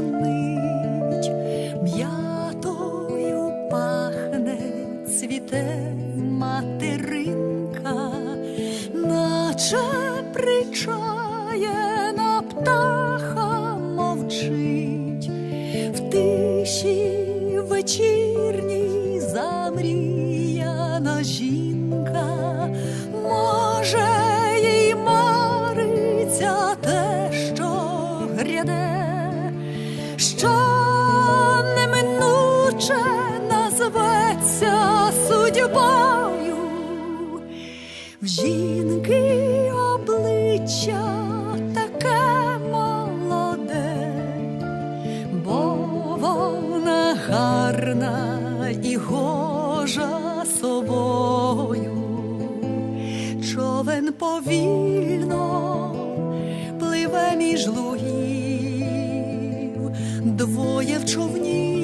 ніжність м'ятою пахне, цвіте материнка, наче причаяна птаха мовчить. В тиші вечірній замріяна жінка, може, їй мариться те, що гряде, судьбою. В жінки обличчя таке молоде, бо вона гарна і гожа собою. Човен повільно пливе між лугів, двоє в човні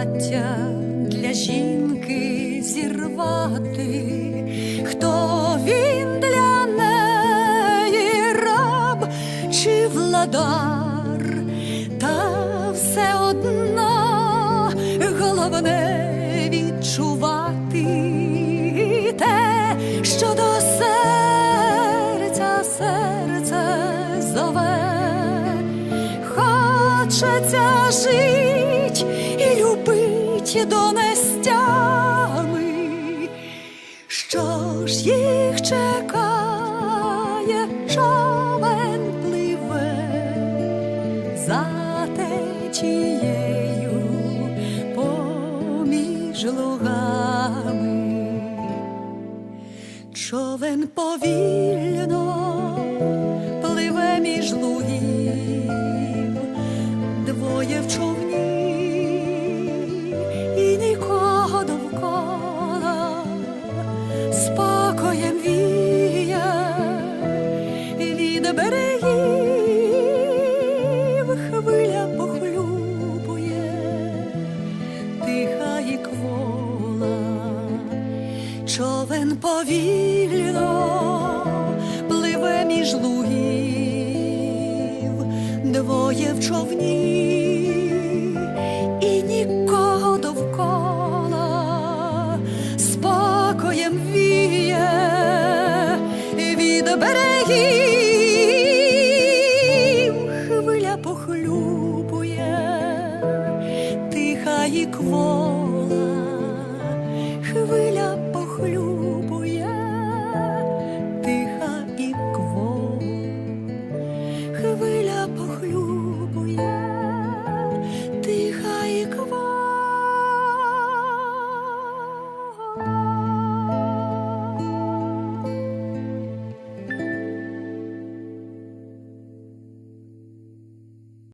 латаття для жінки зірвати, хто він для неї раб чи владар, та все одно головне відчувати те, що до серця серце зове. Хочеться жить і любить донестями, що ж їх чекає, човен пливе за течією поміж лугами. Човен повільно човен повільно пливе між лугів, двоє в човні і нікого довкола. Спокоєм віє від берегів, хвиля похлюбує, тиха і кво.